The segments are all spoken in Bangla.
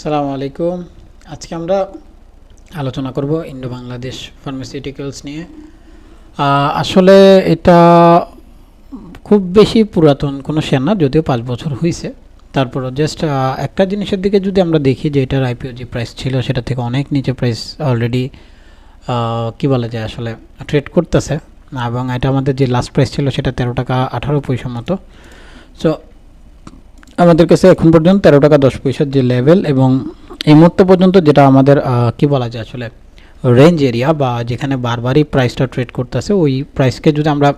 সালামু আলাইকুম। আজকে আমরা আলোচনা করব ইন্ডো বাংলাদেশ ফার্মাসিউটিক্যালস নিয়ে আসলে এটা খুব বেশি পুরাতন কোনো শেয়ার না যদিও পাঁচ বছর হয়েছে তারপরও জাস্ট একটা জিনিসের দিকে যদি আমরা দেখি যে এটার আইপিও যে প্রাইস ছিল, সেটা থেকে অনেক নিচে প্রাইস অলরেডি কি বলা যায় আসলে ট্রেড করতেছে। এবং এটা আমাদের যে লাস্ট প্রাইস ছিল, সেটা তেরো টাকা আঠারো পয়সা মতো। সো আমাদের কাছে এখন পর্যন্ত তেরো টাকা দশ পয়সার যে লেভেল এবং এই মুহূর্তে পর্যন্ত যেটা আমাদের কি বলা যায় আসলে রেঞ্জ এরিয়া বা যেখানে বারবারই প্রাইসটা ট্রেড করতেছে, ওই প্রাইসকে যদি আমরা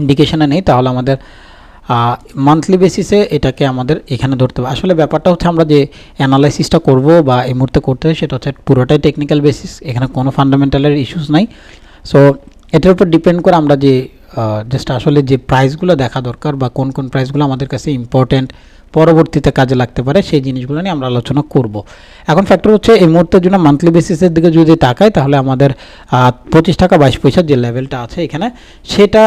ইন্ডিকেশনে নেই, তাহলে আমাদের মান্থলি বেসিসে এটাকে আমাদের এখানে ধরতে হবে। আসলে ব্যাপারটা হচ্ছে আমরা যে অ্যানালাইসিসটা করব বা এই মুহূর্তে করতে সেটা হচ্ছে পুরোটাই টেকনিক্যাল বেসিস এখানে কোনো ফান্ডামেন্টালের ইস্যুস নাই। সো এটার উপর ডিপেন্ড করে আমরা যে জাস্ট আসলে যে প্রাইসগুলো দেখা দরকার বা কোন কোন প্রাইসগুলো আমাদের কাছে ইম্পর্টেন্ট পরবর্তীতে কাজে লাগতে পারে, সেই জিনিসগুলো নিয়ে আমরা আলোচনা করব। এখন ফ্যাক্টর হচ্ছে এই মুহূর্তের জন্য মান্থলি বেসিসের দিকে যদি তাকাই, তাহলে আমাদের পঁচিশ টাকা বাইশ পয়সার যে লেভেলটা আছে এখানে, সেটা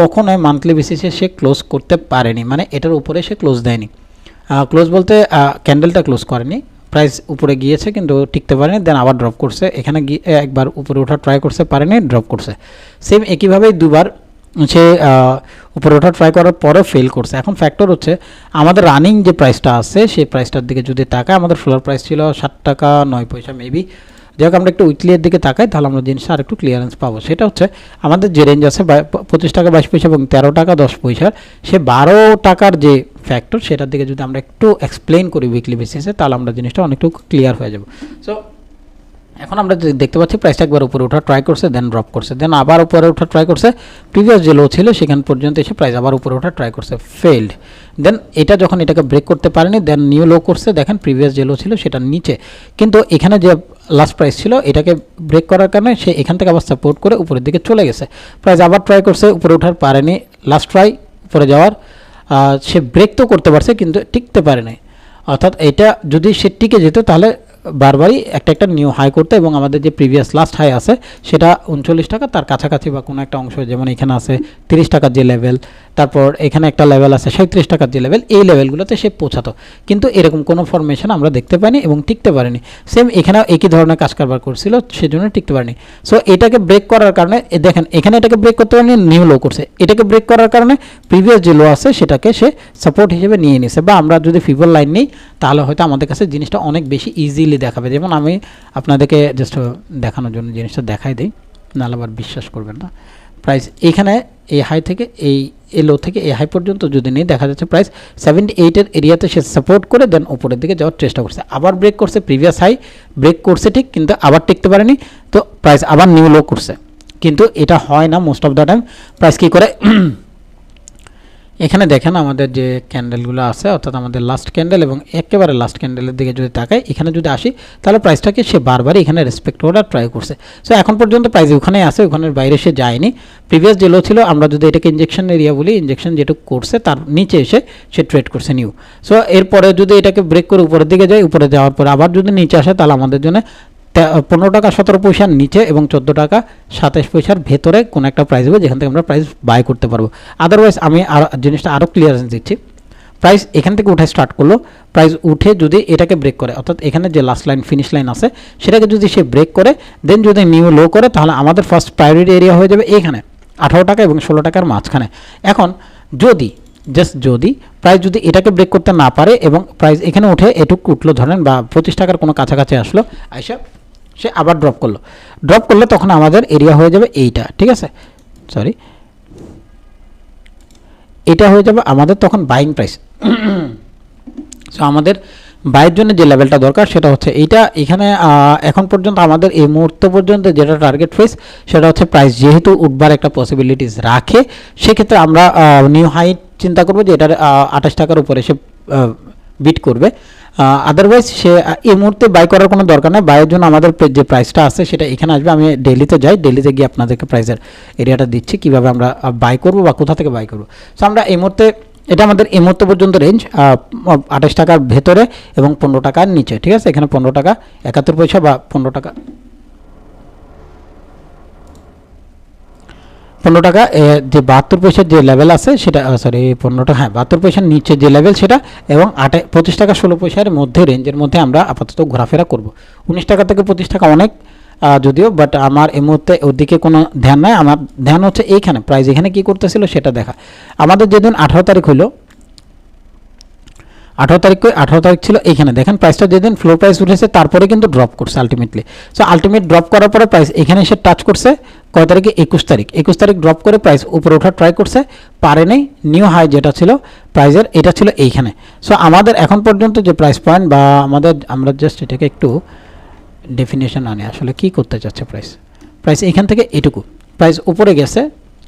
কখনোই মান্থলি বেসিসে সে ক্লোজ করতে পারেনি। মানে এটার উপরে সে ক্লোজ দেয়নি। ক্লোজ বলতে ক্যান্ডেলটা ক্লোজ করেনি। প্রাইস উপরে গিয়েছে কিন্তু টিকতে পারেনি দেন আবার ড্রপ করছে। এখানে গিয়ে একবার উপরে ওঠা ট্রাই করছে, পারেনি ড্রপ করছে। সেম একইভাবেই দুবার সে উপরে ওঠা ট্রাই করার পরে ফেল করছে। এখন ফ্যাক্টর হচ্ছে, আমাদের রানিং যে প্রাইসটা আছে, সেই প্রাইসটার দিকে যদি তাকায়, আমাদের ফ্লোর প্রাইস ছিল ষাট টাকা নয় পয়সা মেবি যাই আমরা একটু উইকলিয়ের দিকে তাকাই, তাহলে আমরা জিনিসটা আর একটু ক্লিয়ারেন্স পাবো। সেটা হচ্ছে, আমাদের যে রেঞ্জ আছে পঁচিশ টাকা বাইশ পয়সা এবং তেরো টাকা দশ পয়সার, সে বারো টাকার যে ফ্যাক্টর সেটার দিকে যদি আমরা একটু এক্সপ্লেন করি উইকলি বেসিসে তাহলে আমরা জিনিসটা অনেকটু ক্লিয়ার হয়ে যাব। সো এখন আমরা দেখতে পাচ্ছি প্রাইসটা একবার উপরে ওঠা ট্রাই করছে দেন ড্রপ করছে দেন আবার উপরে ওঠা ট্রাই করছে। প্রিভিয়াস যে লো ছিল, সেখান পর্যন্ত এসে প্রাইস আবার উপরে ওঠা ট্রাই করছে ফেইল্ড দেন এটা যখন এটাকে ব্রেক করতে পারেনি দেন নিউ লো করছে, দেখেন প্রিভিয়াস যে লো ছিল, সেটা নিচে। কিন্তু এখানে যে লাস্ট প্রাইস ছিল, এটাকে ব্রেক করার কারণে সে এখান থেকে আবার সাপোর্ট করে উপরের দিকে চলে গেছে। প্রাইস আবার ট্রাই করছে, উপরে ওঠার পারেনি লাস্ট ট্রাই উপরে যাওয়ার। সে ব্রেক তো করতে পারছে, কিন্তু টিকতে পারেনি। অর্থাৎ এটা যদি সে টিকে যেত, তাহলে বারবারই একটা একটা নিউ হাই করতে এবং আমাদের যে প্রিভিয়াস লাস্ট হাই আছে, সেটা উনচল্লিশ টাকা, তার কাছাকাছি বা কোনো একটা অংশ, যেমন এখানে আছে তিরিশ টাকার যে লেভেল তারপর এখানে একটা লেভেল আছে সাঁত্রিশ টাকার যে লেভেল এই লেভেলগুলোতে সে পৌঁছাতো। কিন্তু এরকম কোনো ফরমেশন আমরা দেখতে পাইনি এবং টিকতে পারিনি। সেম এখানেও একই ধরনের কাজ কারবার করছিল, সেজন্য টিকতে পারিনি। সো এটাকে ব্রেক করার কারণে দেখেন, এখানে এটাকে ব্রেক করতে পারেনি নিউ লো করছে। এটাকে ব্রেক করার কারণে প্রিভিয়াস যে লো আছে, সেটাকে সে সাপোর্ট হিসেবে নিয়ে নিছে। বা আমরা যদি ফিভার লাইন নিই, তাহলে হয়তো আমাদের কাছে জিনিসটা অনেক বেশি ইজিলি দেখাবে। যেমন আমি আপনাদেরকে জাস্ট দেখানোর জন্য জিনিসটা দেখাই দিই, নাহলে আবার বিশ্বাস করবেন না। প্রাইস এখানে এই হাই থেকে এই এই লো থেকে এ হাই পর্যন্ত যদি নিই, দেখা যাচ্ছে প্রাইস সেভেন্টি এইটের এরিয়াতে সে সাপোর্ট করে দেন উপরের দিকে যাওয়ার চেষ্টা করছে। আবার ব্রেক করছে প্রিভিয়াস হাই ব্রেক করছে ঠিক, কিন্তু আবার টিকতে পারেনি, তো প্রাইস আবার নিউ লো করছে। কিন্তু এটা হয় না most of the time price কী করে? এখানে দেখেন আমাদের যে ক্যান্ডেলগুলো আছে, অর্থাৎ আমাদের লাস্ট ক্যান্ডেল এবং একেবারে লাস্ট ক্যান্ডেলের দিকে যদি তাকাই, এখানে যদি আসি, তাহলে প্রাইসটাকে সে বারবারই এখানে রেসপেক্ট করার ট্রাই করছে। সো এখন পর্যন্ত প্রাইস ওখানেই আছে, ওখানের বাইরে সে যায়নি। প্রিভিয়াস যে লো ছিল, আমরা যদি এটাকে ইঞ্জেকশন এরিয়া বলি ইঞ্জেকশন যেটুকু করছে, তার নিচে এসে সে ট্রেড করছে নিউ সো এরপরে যদি এটাকে ব্রেক করে উপরের দিকে যায়, উপরে যাওয়ার পরে আবার যদি নিচে আসে, তাহলে আমাদের জন্য পনেরো টাকা সতেরো পয়সার নিচে এবং চোদ্দ টাকা সাতাশ পয়সার ভেতরে কোনো একটা প্রাইস হবে যেখান থেকে আমরা প্রাইস বাই করতে পারব। আদারওয়াইজ আমি আর, জিনিসটা আরও ক্লিয়ারেন্স দিচ্ছি। প্রাইস এখান থেকে উঠে স্টার্ট করল। প্রাইস উঠে যদি এটাকে ব্রেক করে, অর্থাৎ এখানে যে লাস্ট লাইন ফিনিশ লাইন আছে, সেটাকে যদি সে ব্রেক করে দেন যদি নিউ লো করে, তাহলে আমাদের ফার্স্ট প্রায়োরিটি এরিয়া হয়ে যাবে এখানে, আঠারো টাকা এবং ষোলো টাকার মাঝখানে। এখন যদি জাস্ট যদি প্রাইস যদি এটাকে ব্রেক করতে না পারে এবং প্রাইস এখানে উঠে এটুকু উঠল, ধরেন বা পঁচিশ টাকার কোনো কাছাকাছি আসলো, আইসা সে আবার ড্রপ করল। ড্রপ করলে তখন আমাদের এরিয়া হয়ে যাবে এইটা, ঠিক আছে? সরি এটা হয়ে যাবে আমাদের তখন বাইং প্রাইস সো আমাদের বাইয়ের জন্য যে লেভেলটা দরকার সেটা হচ্ছে এইটা। এখানে এখন পর্যন্ত আমাদের এই মুহূর্ত পর্যন্ত যেটা টার্গেট প্রাইস সেটা হচ্ছে প্রাইস যেহেতু উঠবার একটা পসিবিলিটিস রাখে, সেক্ষেত্রে আমরা নিউ হাইট চিন্তা করব যে এটার আঠাশ টাকার উপরে সে বিট করবে। আদারওয়াইজ সে এই মুহূর্তে বাই করার কোনো দরকার নেই। বাইয়ের জন্য আমাদের যে প্রাইসটা আছে, সেটা এখানে আসবে। আমি ডেলিতে যাই ডেলিতে গিয়ে আপনাদেরকে প্রাইসের এরিয়াটা দিচ্ছি, কীভাবে আমরা বাই করব বা কোথা থেকে বাই করব। সো আমরা এই মুহূর্তে, এটা আমাদের এই মুহূর্ত পর্যন্ত রেঞ্জ আঠাশ টাকার ভেতরে এবং পনেরো টাকার নিচে, ঠিক আছে? এখানে পনেরো টাকা, একাত্তর পয়সা বা পনেরো টাকা পনেরো টাকা যে বাহাত্তর পয়সার যে লেভেল আছে সেটা সরি পনেরো টাকা হ্যাঁ বাহাত্তর পয়সার নিচে যে লেভেল সেটা এবং আটে, পঁচিশ টাকা ষোলো পয়সার মধ্যে রেঞ্জের মধ্যে আমরা আপাতত ঘোরাফেরা করব। উনিশ টাকা থেকে পঁচিশ টাকা অনেক যদিও বাট আমার এই মুহূর্তে ওদিকে কোনো ধ্যান নাই। আমার ধ্যান হচ্ছে এইখানে প্রাইস এখানে কি করতেছিল সেটা দেখা। আমাদের যেদিন আঠারো তারিখ হলো আঠারো তারিখ আঠারো তারিখ ছিল এখানে দেখেন প্রাইসটা যেদিন ফ্লোর প্রাইস উঠেছে, তারপরে কিন্তু ড্রপ করছে আলটিমেটলি সো আলটিমেট ড্রপ করার পরে প্রাইস এখানে এসে টাচ করছে, কয় তারিখে? একুশ তারিখ। একুশ তারিখ ড্রপ করে প্রাইস উপরে ওঠার ট্রাই করছে, পারে নেই নিউ হাই যেটা ছিল প্রাইসের এটা ছিল এইখানে। সো আমাদের এখন পর্যন্ত যে প্রাইস পয়েন্ট বা আমাদের, আমরা জাস্ট এটাকে একটু ডেফিনেশন আনে, আসলে কি করতে চাচ্ছে প্রাইস প্রাইস এখান থেকে এটুকু। প্রাইস উপরে গেছে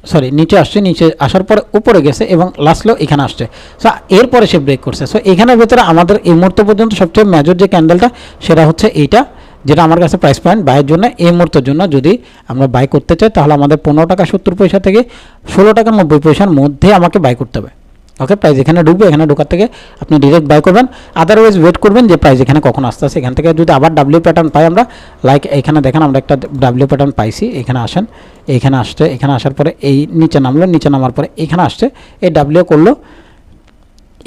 সরি নিচে আসছে, নিচে আসার পরে উপরে গেছে এবং লাস্টলেও এখানে আসছে। সো এরপরে সে ব্রেক করছে। সো এখানের ভেতরে আমাদের এই মুহূর্ত পর্যন্ত সবচেয়ে মেজর যে ক্যান্ডেলটা সেটা হচ্ছে এইটা, যেটা আমার কাছে প্রাইস পয়েন্ট বাইয়ের জন্য, এই মুহূর্তের জন্য যদি আমরা বাই করতে চাই, তাহলে আমাদের পনেরো টাকা সত্তর পয়সা থেকে ষোলো টাকা নব্বই পয়সার মধ্যে আমাকে বাই করতে হবে। ওকে প্রাইস এখানে ঢুকবে, এখানে ঢোকার থেকে আপনি ডিরেক্ট বাই করবেন। আদারওয়াইজ ওয়েট করবেন যে প্রাইস এখানে কখন আসতে আসে। এখান থেকে যদি আবার ডাব্লিউ প্যাটার্ন পাই আমরা লাইক এখানে দেখেন আমরা একটা ডাব্লিউ প্যাটার্ন পাইছি, এখানে আসেন, এখানে আসছে এখানে আসার পরে এই নিচে নামলো, নিচে নামার পরে এখানে আসছে, এই ডাব্লিউ করল।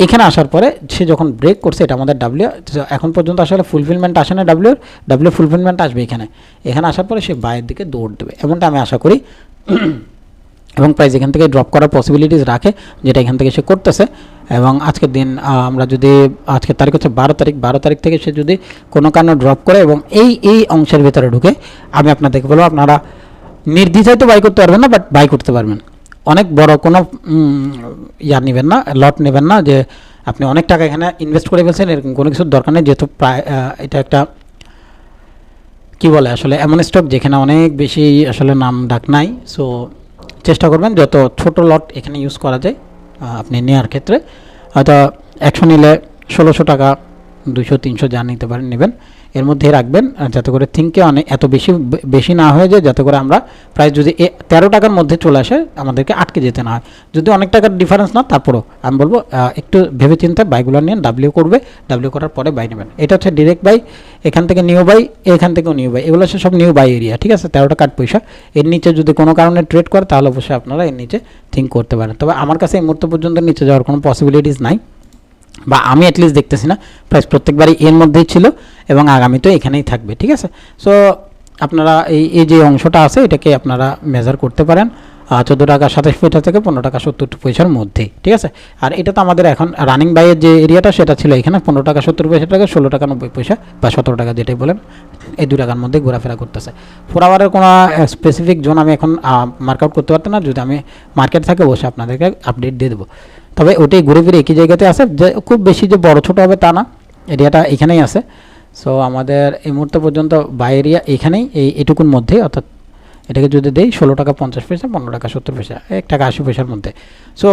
এখানে আসার পরে সে যখন ব্রেক করছে, এটা আমাদের ডাব্লিউ এখন পর্যন্ত আসলে ফুলফিলমেন্ট আসে না ডাব্লিউর ডাব্লিউ ফুলফিলমেন্ট আসবে এখানে। এখানে আসার পরে সে বাইরের দিকে দৌড় দেবে। এমনটা আমি আশা করি। এবং প্রাইস এখান থেকে ড্রপ করার পসিবিলিটিস রাখে যেটা এখান থেকে সে করতেছে। এবং আজকের দিন আমরা যদি আজকের তারিখ হচ্ছে বারো তারিখ বারো তারিখ থেকে সে যদি কোনো কারণে ড্রপ করে এবং এই এই অংশের ভিতরে ঢুকে আমি আপনাদেরকে বলব আপনারা নির্দ্বিধায় তো বাই করতে পারবেন না বাট বাই করতে পারবেন। অনেক বড় কোনো উম, ইয়া নেবেন না লট নেবেন না যে আপনি অনেক টাকা এখানে ইনভেস্ট করে ফেলছেন এরকম কোনো কিছুর দরকার নেই যেহেতু প্রায় এটা একটা কি বলে আসলে এমন স্টক যেখানে অনেক বেশি আসলে নাম ডাক নাই সো চেষ্টা করবেন যত ছোট লট এখানে ইউজ করা যায় আপনি নেওয়ার ক্ষেত্রে। হয়তো একশো নিলে ষোলোশো টাকা দুশো তিনশো যা নিতে পারেন, নেবেন। এর মধ্যে রাখবেন যাতে করে থিঙ্কে অনেক এত বেশি বেশি না হয়ে যায়, যাতে করে আমরা প্রায় যদি এ- তেরো টাকার মধ্যে চলে আসে, আমাদেরকে আটকে যেতে না হয়। যদি অনেক টাকার ডিফারেন্স না, তারপরও আমি বলব একটু ভেবে চিন্তে বাইকগুলো নিয়ে ডাব্লিউ করবে ডাব্লিউ করার পরে বাই নেবেন। এটা হচ্ছে ডিরেক্ট বাই এখান থেকে নিউ বাই এখান থেকেও নিউ বাই এগুলো হচ্ছে সব নিউ বাই এরিয়া ঠিক আছে? তেরোটা টাকা আট পয়সা। এর নিচে যদি কোনো কারণে ট্রেড করে, তাহলে অবশ্যই আপনারা এর নিচে থিঙ্ক করতে পারেন। তবে আমার কাছে এই মুহূর্ত পর্যন্ত নিচে যাওয়ার কোনো পসিবিলিটিস নাই। বা আমি অ্যাটলিস্ট দেখতেছি না প্রাইস প্রত্যেকবারই এর মধ্যেই ছিল এবং আগামীতেও এখানেই থাকবে, ঠিক আছে? সো আপনারা এই এই যে অংশটা আছে, এটাকে আপনারা মেজার করতে পারেন। চোদ্দ টাকা, সাতাশ পয়সা থেকে পনেরো টাকা, সত্তর পয়সার মধ্যেই ঠিক আছে? আর এটা তো আমাদের এখন রানিং বাইয়ের যে এরিয়াটা সেটা ছিল এখানে পনেরো টাকা, সত্তর পয়সা টাকা ষোলো টাকা, নব্বই পয়সা বা সতেরো টাকা যেটাই বলেন, এই দু টাকার মধ্যে ঘোরাফেরা করতেছে। ফোর আওয়ারের কোনো স্পেসিফিক জোন আমি এখন মার্ক আউট করতে পারতাম না। যদি আমি মার্কেট থাকে, অবশ্যই আপনাদেরকে আপডেট দিয়ে দেবো। তবে ওটাই ঘুরে ফিরে একই জায়গাতে আছে। যে, খুব বেশি যে বড়, ছোটো হবে তা না। এরিয়াটা এখানেই আছে। সো আমাদের এই মুহূর্ত পর্যন্ত বাই এরিয়া এখানেই, এই, এটুকুর মধ্যেই, অর্থাৎ এটাকে যদি দেই, ষোলো টাকা পঞ্চাশ পয়সা, পনেরো টাকা সত্তর পয়সা, এক টাকা আশি পয়সার মধ্যে। সো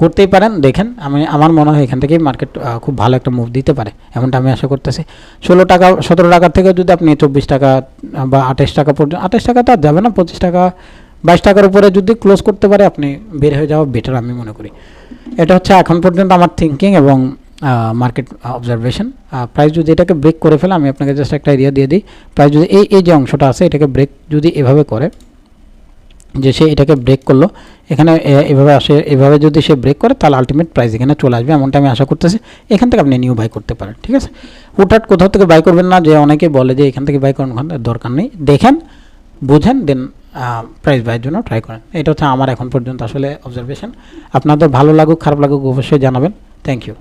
করতেই পারেন, দেখেন, আমি, আমার মনে হয় এখান থেকেই মার্কেট খুব ভালো একটা মুভ দিতে পারে, এমনটা আমি আশা করতেছি। ষোলো টাকা, সতেরো টাকা থেকে যদি আপনি চব্বিশ টাকা বা আঠাশ টাকা পর্যন্ত, আঠাশ টাকা তো আর যাবে না, পঁচিশ টাকা, বাইশ টাকার উপরে যদি ক্লোজ করতে পারে, আপনি বের হয়ে যাওয়া বেটার আমি মনে করি। এটা হচ্ছে এখন পর্যন্ত আমার থিঙ্কিং এবং মার্কেট অবজারভেশন প্রাইস যদি এটাকে ব্রেক করে ফেলে, আমি আপনাকে জাস্ট একটা এরিয়া দিয়ে দিই। প্রাইস যদি এই এই যে অংশটা আছে, এটাকে ব্রেক যদি এভাবে করে, যে সে এটাকে ব্রেক করল, এখানে এভাবে আসে, এভাবে যদি সে ব্রেক করে, তাহলে আলটিমেট প্রাইস এখানে চলে আসবে, এমনটা আমি আশা করতেছি। এখান থেকে আপনি নিউ বাই করতে পারেন, ঠিক আছে? হুটহাট কোথাও থেকে বাই করবেন না, যে অনেকে বলে যে এখান থেকে বাই করেন ওখান দরকার নেই। দেখেন, বুঝেন দেন প্রাইস বাইয়ের জন্য ট্রাই করেন। এটা হচ্ছে আমার এখন পর্যন্ত আসলে অবজারভেশন আপনাদের ভালো লাগুক, খারাপ লাগুক, অবশ্যই জানাবেন। Thank you